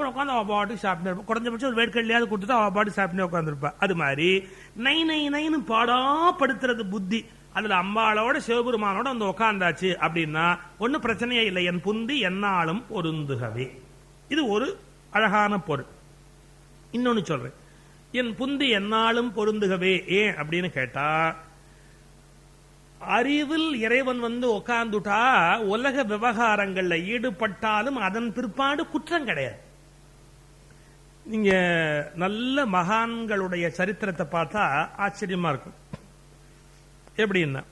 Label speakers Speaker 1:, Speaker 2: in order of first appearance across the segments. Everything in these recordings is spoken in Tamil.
Speaker 1: அப்புறம் உட்காந்து அவள் பாட்டுக்கு சாப்பிட்டு இருப்பா. குறைஞ்சபட்சம் ஒரு வேட்கல்லையாவது கொடுத்துட்டு அவள் பாட்டு சாப்பிட்டு உட்காந்துருப்பா அது மாதிரி நை நை நைன்னு பாடாப்படுத்துறது புத்தி. அதில் அம்பாளோட சிவபெருமானோட வந்து உட்காந்தாச்சு அப்படின்னா ஒன்றும் பிரச்சனையே இல்லை. என் புந்தி என்னாலும் பொருந்துகவே இது ஒரு அழகான பொருள். இன்னொன்னு சொல்றேன். என் புந்தி என்னாலும் பொருந்துகவே ஏன் அப்படின்னு கேட்டா அறிவில் இறைவன் வந்து உட்கார்ந்துட்டா உலக விவகாரங்களில் ஈடுபட்டாலும் அதன் பிற்பாடு குற்றம் கிடையாது. நீங்க நல்ல மகான்களுடைய சரித்திரத்தை பார்த்தா ஆச்சரியமா இருக்கும். எப்படின்னா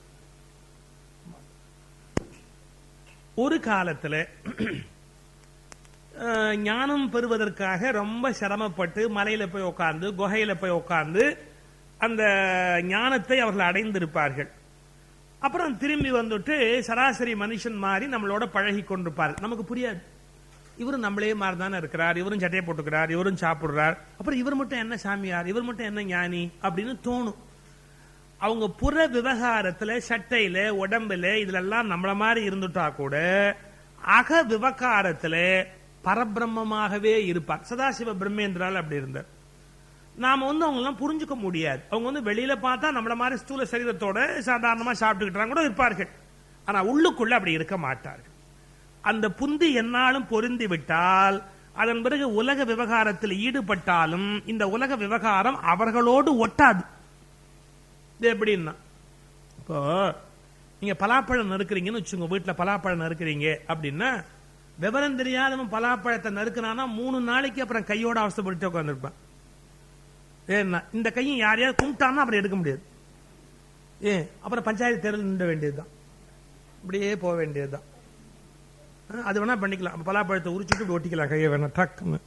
Speaker 1: ஒரு காலத்துல ஞானம் பெறுவதற்காக ரொம்ப சிரமப்பட்டு மலையில போய் உட்கார்ந்து குகையில போய் உட்கார்ந்து அந்த ஞானத்தை அவர்கள் அடைந்திருப்பார்கள். அப்புறம் திரும்பி வந்துட்டு சராசரி மனுஷன் மாதிரி நம்மளோட பழகி கொண்டிருப்பார் நமக்கு புரியாது. இவரும் நம்மளே மாதிரி தானே இருக்கிறார் இவரும் சட்டையை போட்டுக்கிறார் இவரும் சாப்பிடுறார். அப்புறம் இவர் மட்டும் என்ன சாமியார் இவர் மட்டும் என்ன ஞானி அப்படின்னு தோணும். அவங்க புற விவகாரத்துல சட்டையில உடம்புல இதுல எல்லாம் நம்மள மாதிரி இருந்துட்டா கூட அக விவகாரத்துல பரபிரம்மமாகவே இருப்பார். சதாசிவ பிரம்மேந்திரால் அப்படி இருந்தார். நாம வந்து அவங்கெல்லாம் புரிஞ்சுக்க முடியாது. அவங்க வந்து வெளியில பார்த்தா நம்மள மாதிரி ஸ்தூல சரீரத்தோட சாதாரணமா சாப்பிட்டுக்கிட்டாங்க கூட இருப்பார்கள். ஆனா உள்ளுக்குள்ள அப்படி இருக்க மாட்டார்கள். அந்த புந்தி என்னாலும் பொருந்தி விட்டால் அதன் பிறகு உலக விவகாரத்தில் ஈடுபட்டாலும் இந்த உலக விவகாரம் அவர்களோடு ஒட்டாது. இது எப்படின்னா இப்போ நீங்க பலாப்பழம் நறுக்குறீங்கன்னு வச்சுங்க வீட்டில் பலாப்பழம் நறுக்கிறீங்க அப்படின்னா விவரம் தெரியாதவன் பலாப்பழத்தை நறுக்கினானா மூணு நாளைக்கு அப்புறம் கையோட அவசரப்பட்டு உட்காந்துருப்பான் ஏன்னா இந்த கையும் யாரையாவது கும்பிட்டான்னா அப்புறம் எடுக்க முடியாது. ஏன்? அப்புறம் பஞ்சாயத்து தேர்தல் நின்ற வேண்டியதுதான். இப்படியே போக வேண்டியதுதான். அது வேணால் பண்ணிக்கலாம். பலாப்பழத்தை உரிச்சுட்டு ஒட்டிக்கலாம். கையை வேணாம் டக்குன்னு.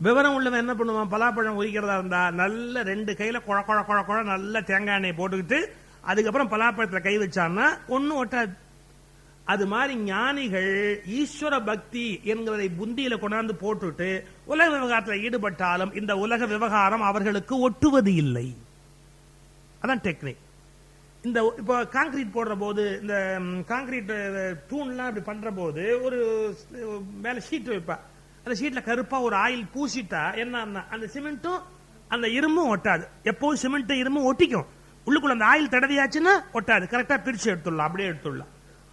Speaker 1: விவரம் உள்ளவன் என்ன பண்ணுவான்? பலாப்பழம் உரிக்கிறதா இருந்தா நல்ல ரெண்டு கையில் குழ குழ குழ குழ நல்ல தேங்காய் எண்ணெய் போட்டுக்கிட்டு அதுக்கப்புறம் பலாப்பழத்தில் கை வச்சான்னா ஒன்றும் ஒட்டாது. அது மாதிரி ஞானிகள் ஈஸ்வர பக்தி என்கிறதை புந்தியில கொண்டாந்து போட்டுட்டு உலக விவகாரத்தில் ஈடுபட்டாலும் இந்த உலக விவகாரம் அவர்களுக்கு ஒட்டுவது இல்லை. அதான் டெக்னிக். இந்த இப்போ காங்கிரீட் போடுற போது இந்த காங்கிரீட் தூண்லாம் அப்படி பண்ற போது ஒரு மேலே மேல ஷீட் வைப்பா. அந்த ஷீட்ல கருப்பா ஒரு ஆயில் பூசிட்டா என்ன அந்த சிமெண்ட்டும் அந்த இரும்பும் ஒட்டாது. எப்பவும் சிமெண்ட் இரும்பும் ஒட்டிக்கும். உள்ளுக்குள்ள அந்த ஆயில் தடவியாச்சுன்னா ஒட்டாது. கரெக்டா பிரிச்சு எடுத்துடலாம். அப்படியே எடுத்துடலாம்.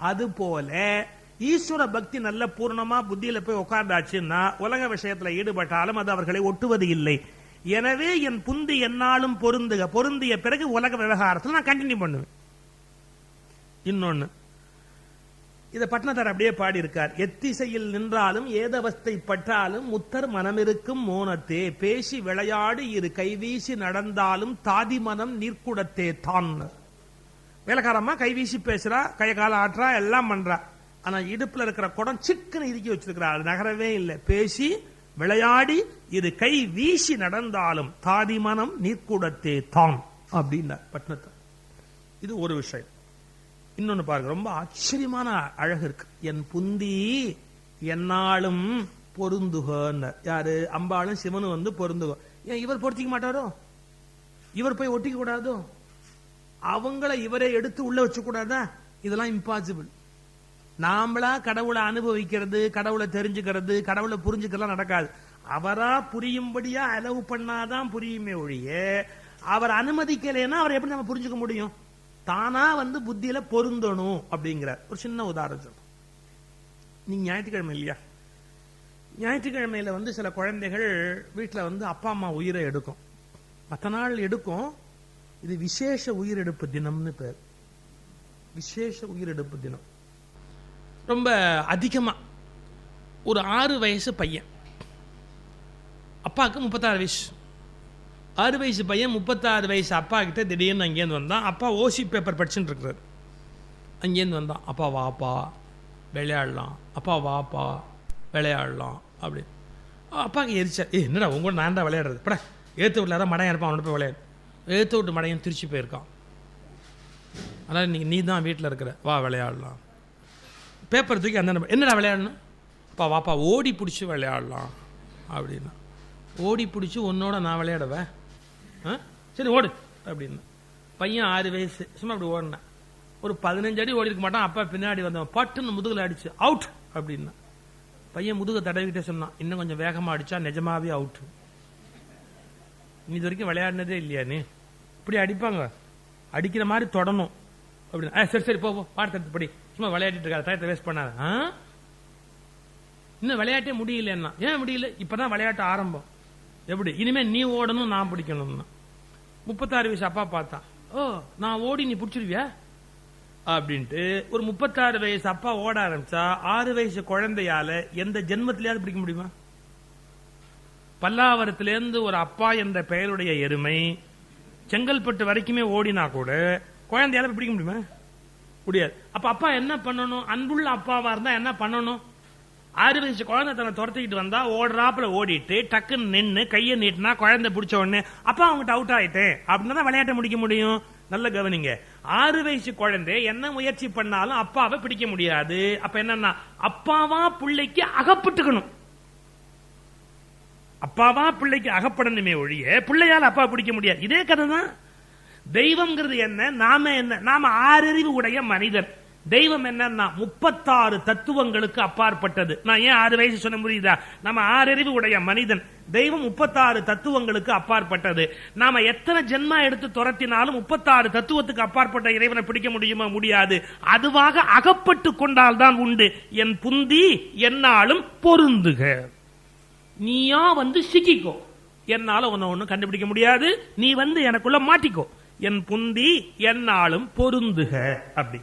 Speaker 1: அது போல ஈஸ்வர பக்தி நல்ல பூர்ணமா புத்தியில போய் உட்கார்ந்தாச்சுன்னா உலக விஷயத்துல ஈடுபட்டாலும் அது அவர்களை ஒட்டுவது இல்லை. எனவே என் புந்தி என்னாலும் பொருந்துக பொருந்திய பிறகு உலக விவகாரத்தில் நான் கண்டினியூ பண்ணுவேன். இன்னொன்னு இதை பட்னத்தார் அப்படியே பாடி இருக்கார் எத்திசையில் நின்றாலும் ஏதவஸ்தை பற்றாலும் முத்தர் மனமிருக்கும் மோனத்தே பேசி விளையாடு இரு கைவீசி நடந்தாலும் தாதி மனம் நீர்க்குடத்தே தான் வேலைக்காரம்மா கைவீசி பேசுறா கை கால ஆட்டுறா எல்லாம் பண்றா. ஆனா இடுப்புல இருக்கிற குடம் சிக்கன இறுக்கி வச்சிருக்கிறா அது நகரவே இல்லை. பேசி விளையாடி இது கை வீசி நடந்தாலும் தாதி மனம் நீர்க்கூடத்தே தாம் அப்படின்னார் பட்னத்தார். இது ஒரு விஷயம். இன்னொன்னு பாருங்க ரொம்ப ஆச்சரியமான அழகு இருக்கு. என் புந்தி என்னாலும் பொருந்துகன்னார். யாரு? அம்பாளும் சிவனும் வந்து பொருந்துக. ஏன் இவர் பொருத்திக்க மாட்டாரோ? இவர் போய் ஒட்டிக்க கூடாதோ? அவங்கள இவரை எடுத்து உள்ள வச்சு கூடாதா? இதெல்லாம் இம்பாசிபிள் நாமளா கடவுளை அனுபவிக்கிறது கடவுளை தெரிஞ்சுக்கிறது கடவுளை புரிஞ்சுக்கலாம் நடக்காது. அவரா புரியும்படியா அளவு பண்ணாதான் புரியுமே ஒழிய அவர் அனுமதிக்கலைன்னா அவர் எப்படி நம்ம புரிஞ்சுக்க முடியும்? தானா வந்து புத்தியில பொருந்தணும் அப்படிங்கிறார் ஒரு சின்ன உதாரணம் சொல்றேன். நீங்க ஞாயிற்றுக்கிழமை இல்லையா? ஞாயிற்றுக்கிழமையில வந்து சில குழந்தைகள் வீட்டுல வந்து அப்பா அம்மா உயிரை எடுக்கும். மற்ற நாள் எடுக்கும். இது விசேஷ உயிரெடுப்பு தினம்னு பேர். விசேஷ உயிரெடுப்பு தினம். ரொம்ப அதிகமாக ஒரு ஆறு வயசு பையன். அப்பாவுக்கு முப்பத்தாறு வயசு. ஆறு வயசு பையன் முப்பத்தாறு வயசு அப்பா கிட்ட திடீர்னு அங்கேருந்து வந்தான். அப்பா ஓசி பேப்பர் படிச்சுட்டு இருக்கிறார். அங்கேருந்து வந்தான். அப்பா வாப்பா விளையாடலாம். அப்பா வாப்பா விளையாடலாம் அப்படி அப்பாவுக்கு எரிச்சா ஏ என்னடா உங்களோட நான் தான் விளையாடுறது? பட ஏற்று வீட்டில் யாராவது மடையன் இருப்பான் அவனை போய் விளையாடு. ஏற்று விட்டு மடையன் திருச்சி போயிருக்கான். அதனால் இன்னைக்கு நீ தான் வீட்டில் இருக்கிற. வா விளையாடலாம். பேப்பர் தூக்கி அந்த என்னடா விளையாடணும்? அப்பா வாப்பா ஓடி பிடிச்சி விளையாடலாம். அப்படின்னா ஓடி பிடிச்சி உன்னோட நான் விளையாடுவேன். ஆ? சரி ஓடு. அப்படின்னு பையன் ஆறு வயசு. சும்மா அப்படி ஓடினேன் ஒரு பதினஞ்சு அடி ஓடி இருக்க மாட்டான். அப்பா பின்னாடி வந்தவன். பட்டுன்னு முதுகில் அடிச்சு அவுட். அப்படின்னா பையன் முதுக தடவிக்கிட்டே சொன்னான் இன்னும் கொஞ்சம் வேகமாக அடிச்சா நிஜமாவே அவுட்டு இது வரைக்கும் விளையாடினதே இல்லையா நீ? இப்படி அடிப்பாங்க. அடிக்கிற மாதிரி தொடணும். அப்படின்னு "ஆ, சரி சரி போ பாடத்தை எடுத்து படி. சும்மா விளையாடிட்டு இருக்காது டயத்தை வேஸ்ட் பண்ணாத. ஆ? இன்னும் விளையாட்டே முடியலன்னா ஏன் முடியல? இப்பதான் விளையாட்டு ஆரம்பம். எப்படி? இனிமே நீ ஓடணும் நான் பிடிக்கணும்னா. முப்பத்தாறு வயசு அப்பா பார்த்தான் ஓ நான் ஓடி நீ பிடிச்சிருவியா? அப்படின்ட்டு ஒரு முப்பத்தாறு வயசு அப்பா ஓட ஆரம்பிச்சா ஆறு வயசு குழந்தையால எந்த ஜென்மத்திலேயாவது பிடிக்க முடியுமா? பல்லாவரத்திலேருந்து ஒரு அப்பா என்ற பெயருடைய எருமை செங்கல்பட்டு வரைக்குமே ஓடினா கூட குழந்தையால பிடிக்க முடியுமா? முடியாது. அப்ப அப்பா என்ன பண்ணணும்? அன்புள்ள அப்பாவா இருந்தா என்ன பண்ணணும்? ஆறு வயசு குழந்தை தன்னை துரத்திக்கிட்டு வந்தா ஓடுறாப்புல ஓடிட்டு டக்குன்னு நின்னு கையை நீட்டினா குழந்தை பிடிச்ச உடனே அப்பா அவங்ககிட்ட அவுட் ஆயிட்டேன். அப்படின்னு தான் விளையாட்ட முடிக்க முடியும். நல்ல கவனிங்க. ஆறு வயசு குழந்தை என்ன முயற்சி பண்ணாலும் அப்பாவை பிடிக்க முடியாது. அப்ப என்னன்னா அப்பாவா பிள்ளைக்கு அகப்பட்டுக்கணும். அப்பாவா பிள்ளைக்கு அகப்படணுமே ஒழிய பிள்ளையால அப்பா பிடிக்க முடியாது. இதே கதை தான் தெய்வம்ங்கிறது என்ன? நாம என்ன? நாம ஆறறிவு உடைய மனிதன் தெய்வம் என்னன்னா முப்பத்தாறு தத்துவங்களுக்கு அப்பாற்பட்டது. நான் ஏன் ஆறு வயசு சொன்ன முடியுதா நம்ம ஆறறிவு உடைய மனிதன். தெய்வம் முப்பத்தாறு தத்துவங்களுக்கு அப்பாற்பட்டது. நாம எத்தனை ஜென்மா எடுத்து துரத்தினாலும் முப்பத்தாறு தத்துவத்துக்கு அப்பாற்பட்ட இறைவனை பிடிக்க முடியுமா? முடியாது. அதுவாக அகப்பட்டு கொண்டால்தான் உண்டு. என் புந்தி என்னாலும் பொருந்துக. நீயா வந்து சிக்கிக்கோ. என்னால ஒன்னு ஒண்ணும் கண்டுபிடிக்க முடியாது. நீ வந்து எனக்குள்ள மாட்டிக்கோ. என் புந்தி என்னாலும் பொருந்துக அப்படி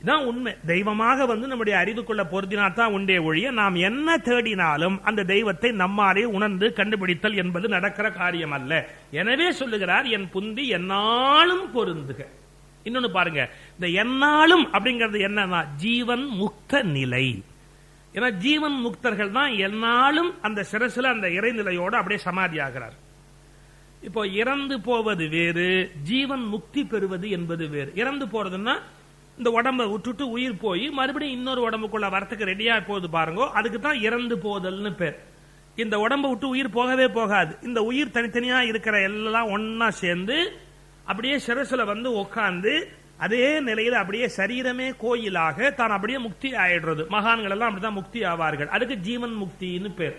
Speaker 1: இதான் உண்மை. தெய்வமாக வந்து நம்முடைய அறிவுக்குள்ள பொருந்தினாத்தான் உண்டே ஒழிய நாம் என்ன தேடினாலும் அந்த தெய்வத்தை நம்மாலே உணர்ந்து கண்டுபிடித்தல் என்பது நடக்கிற காரியம் அல்ல எனவே சொல்லுகிறார் என் புந்தி என்னாலும் பொருந்துக. இன்னொன்னு பாருங்க இந்த என்னாலும் அப்படிங்கிறது என்னன்னா ஜீவன் முக்த நிலை. ஏன்னா ஜீவன் முக்தர்கள் தான் என்னாலும் அந்த சிரசுல அந்த இறைநிலையோடு அப்படியே சமாதி ஆகிறார் இப்போ இறந்து போவது வேறு ஜீவன் முக்தி பெறுவது என்பது வேறு. இறந்து போறதுன்னா இந்த உடம்ப விட்டுட்டு உயிர் போய் மறுபடியும் இன்னொரு உடம்புக்குள்ள வரத்துக்கு ரெடியா போகுது பாருங்க அதுக்கு தான் இறந்து போதல்னு பேர். இந்த உடம்ப விட்டு உயிர் போகவே போகாது. இந்த உயிர் தனித்தனியா இருக்கிற எல்லாம் ஒன்னா சேர்ந்து அப்படியே சிரசுல வந்து உட்கார்ந்து அதே நிலையில அப்படியே சரீரமே கோயிலாக தான் அப்படியே முக்தி ஆயிடுறது. மகான்கள் எல்லாம் அப்படிதான் முக்தி ஆவார்கள். அதுக்கு ஜீவன் முக்தின்னு பேர்.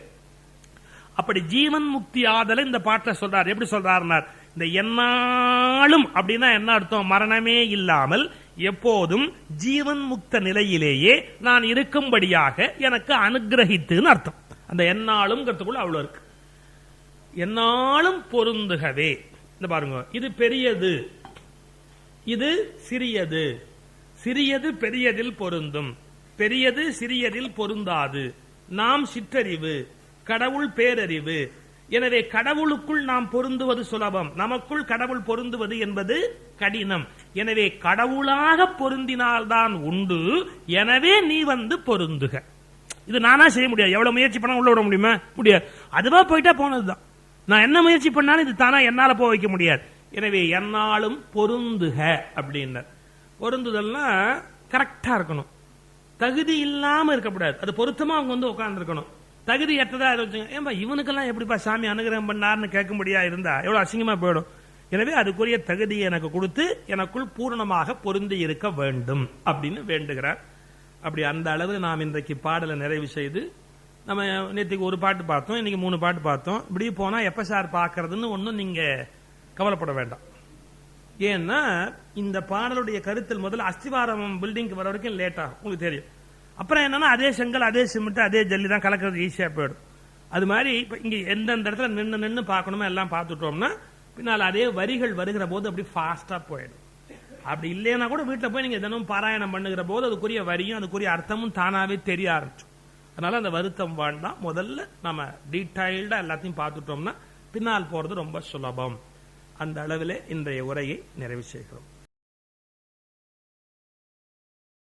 Speaker 1: அப்படி ஜீவன் முக்தி ஆதல இந்த பாட்டில் சொல்றார். எப்படி சொல்றாருனார் இந்த என்னாலும் அப்படின்னா என்ன அர்த்தம்? மரணமே இல்லாமல் எப்போதும் ஜீவன் முக்த நிலையிலேயே நான் இருக்கும்படியாக எனக்கு அனுகிரகித்துன்னு அர்த்தம். அந்த என்னாலும் அவ்வளவு இருக்கு. என்னாலும் பொருந்துகவே. இந்த பாருங்க இது பெரியது. இது சிறியது. சிறியது பெரியதில் பொருந்தும். பெரியது சிறியதில் பொருந்தாது. நாம் சிற்றறிவு. கடவுள் பேரறிவு. எனவே கடவுளுக்குள் நாம் பொருந்துவது சுலபம். நமக்குள் கடவுள் பொருந்துவது என்பது கடினம். எனவே கடவுளாக பொருந்தினால்தான் உண்டு. எனவே நீ வந்து பொருந்துக. இது நானா செய்ய முடியாது. எவ்வளவு முயற்சி பண்ண உள்ள விட முடியுமா? முடியாது. அதுவா போயிட்டா போனதுதான். நான் என்ன முயற்சி பண்ணாலும் இது தானா என்னால போக வைக்க முடியாது. எனவே என்னாலும் பொருந்துக அப்படின்னார். பொருந்துதல்னா கரெக்டா இருக்கணும். தகுதி இல்லாம இருக்கக்கூடாது. அது பொருத்தமா அவங்க வந்து உட்கார்ந்து இருக்கணும் தகுதி எட்டதா வச்சுங்க ஏன்பா இவனுக்கெல்லாம் எப்படிப்பா சாமி அனுகிரகம் பண்ணார்னு கேட்கும்படியா இருந்தா? எவ்வளவு அசிங்கமா போயிடும். எனவே அதுக்குரிய தகுதியை எனக்கு கொடுத்து எனக்குள் பூரணமாக பொருந்தி இருக்க வேண்டும் அப்படின்னு வேண்டுகிறார். அப்படி அந்த அளவு நாம் இன்றைக்கு பாடலை நிறைவு செய்து நம்ம நேற்றுக்கு ஒரு பாட்டு பார்த்தோம் இன்னைக்கு மூணு பாட்டு பார்த்தோம். இப்படி போனால் எப்போ சார் பார்க்கறதுன்னு ஒன்றும் நீங்கள் கவலைப்பட வேண்டாம். ஏன்னா இந்த பாடலுடைய கருத்தில் முதல்ல அஸ்திவாரம் பில்டிங்க்கு வர வரைக்கும் லேட் ஆகும். உங்களுக்கு தெரியும். அப்புறம் என்னன்னா அதே செங்கல் அதே சிமெண்ட் அதே ஜல்லி தான் கலக்கிறது ஈஸியாக போயிடும். அது மாதிரி இப்போ இங்கே எந்தெந்த இடத்துல நின்று நின்று பார்க்கணுமோ எல்லாம் பார்த்துட்டோம்னா பின்னால் அதே வரிகள் வருகிற போது அப்படி ஃபாஸ்ட்டாக போயிடும். அப்படி இல்லைன்னா கூட வீட்டில் போய் நீங்கள் தினமும் பாராயணம் பண்ணுகிற போது அதுக்குரிய வரியும் அதுக்குரிய அர்த்தமும் தானாகவே தெரிய ஆரம்பிச்சு அதனால அந்த வருத்தம் வேண்டாம். முதல்ல நம்ம டீட்டெயில்டாக எல்லாத்தையும் பார்த்துட்டோம்னா பின்னால் போகிறது ரொம்ப சுலபம். அந்த அளவில் இன்றைய உரையை நிறைவு செய்கிறோம்.